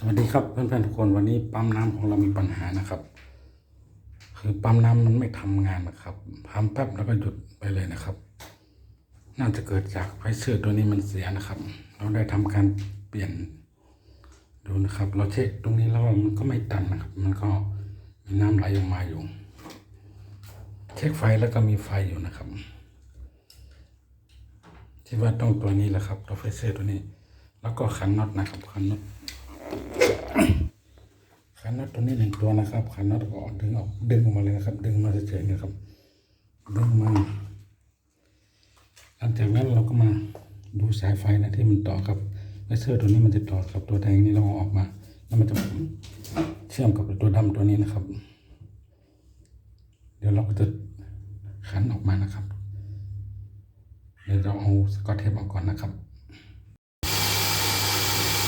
สวัสดีครับเพื่อนๆทุกคนวันนี้ปั๊มน้ำของเรามีปัญหานะครับ คือปั๊มน้ำมันไม่ทำงานนะครับทำแป๊บแล้วก็หยุดไปเลยนะครับ น่าจะเกิดจากไฟเซอร์ตัวนี้มันเสียนะครับ เราได้ทำการเปลี่ยนดูนะครับ เราเช็คตรงนี้แล้วมันก็ไม่ตันนะครับ มันก็มีน้ำไหลออกมาอยู่ เช็คไฟแล้วก็มีไฟอยู่นะครับที่ว่าต้องตัวนี้แหละครับตัวไฟเซอร์ตัวนี้ แล้วก็ขันน็อตนะครับขันน็อต ขันน็อตตัวนี้หนึ่งตัวนะครับขันน็อตก็ดึงออกดึงออกมาเลยนะครับ ดึงมาเฉยๆนะครับดึงมาหลังจากนั้นเราก็มาดูสายไฟนะที่มันต่อกับไฟเซอร์ตัวนี้มันจะต่อกับตัวแดงนี่เราเอาออกมา แล้วมันจะเชื่อมกับตัวดำตัวนี้นะครับ เดี๋ยวเราก็จะขันออกมานะครับ เดี๋ยวเราเอาสกอตเทปออกก่อนนะครับ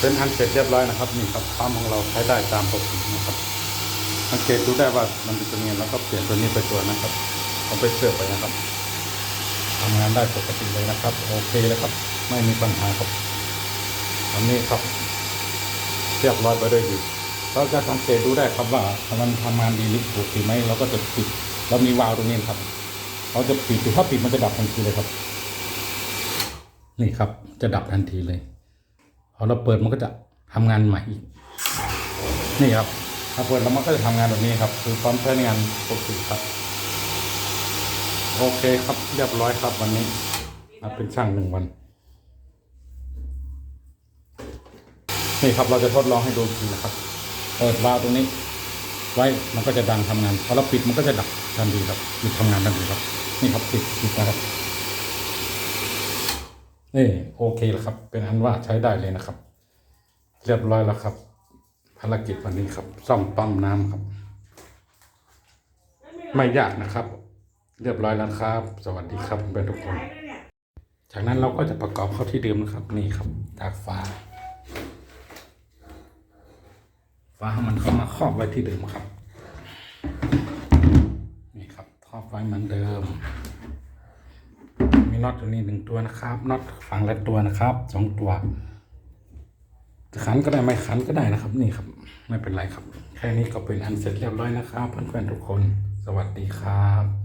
เป็นอันเสร็จเรียบร้อยนะครับนี่ครับปั๊มของเราใช้ได้ตามปกตินะครับสังเกตดูได้ว่ามันเป็นตัวนี้แล้วก็เปลี่ยนตัวนี้ไปตัวนะครับเอาไปเชื่อมไปนะครับทำงานได้ปกติเลยนะครับ โอเคแล้วครับ ไม่มีปัญหาครับอันนี้ครับเรียบร้อยไปด้วยดีเราจะสังเกตดูได้ครับว่ามันทำงานดีหรือปกติไหมเราก็จะปิดเรามีวาล์วตรงนี้ครับ เราจะปิดถ้าปิดมันจะดับทันทีเลยครับ นี่ครับ จะดับทันทีเลย พอเราเปิดมันก็จะทำงานใหม่อีก นี่ครับถ้าเปิดแล้วมันก็จะทำงานแบบนี้ครับ คือพร้อมใช้งานปกติครับ โอเคครับเรียบร้อยครับวันนี้เป็นช่างหนึ่งวัน นี่ครับเราจะทดลองให้ดูอีกทีนะครับ เปิดวาล์วตรงนี้ ไว้มันก็จะดังทำงานพอเราปิดมันก็จะดับทันทีครับหยุดทำงานทันทีครับ นี่ครับปิดปิดนะครับ นี่โอเคแล้วครับ เป็นอันว่าใช้ได้เลยนะครับ เรียบร้อยแล้วครับ ภารกิจวันนี้ครับ ซ่อมปั๊มน้ำครับ ไม่ยากนะครับ เรียบร้อยแล้วครับ สวัสดีครับเพื่อนทุกคน จากนั้นเราก็จะประกอบเข้าที่เดิมนะครับ นี่ครับจากฝาฝาให้มันเข้ามาครอบไว้ที่เดิมครับ นี่ครับครอบไว้เหมือนเดิม น็อตตัวนี้หนึ่งตัวนะครับน็อตฝั่งละตัวนะครับสองตัวจะขันก็ได้ไม่ขันก็ได้นะครับ นี่ครับ ไม่เป็นไรครับ แค่นี้ก็เป็นอันเสร็จเรียบร้อยนะครับเพื่อนๆทุกคน สวัสดีครับ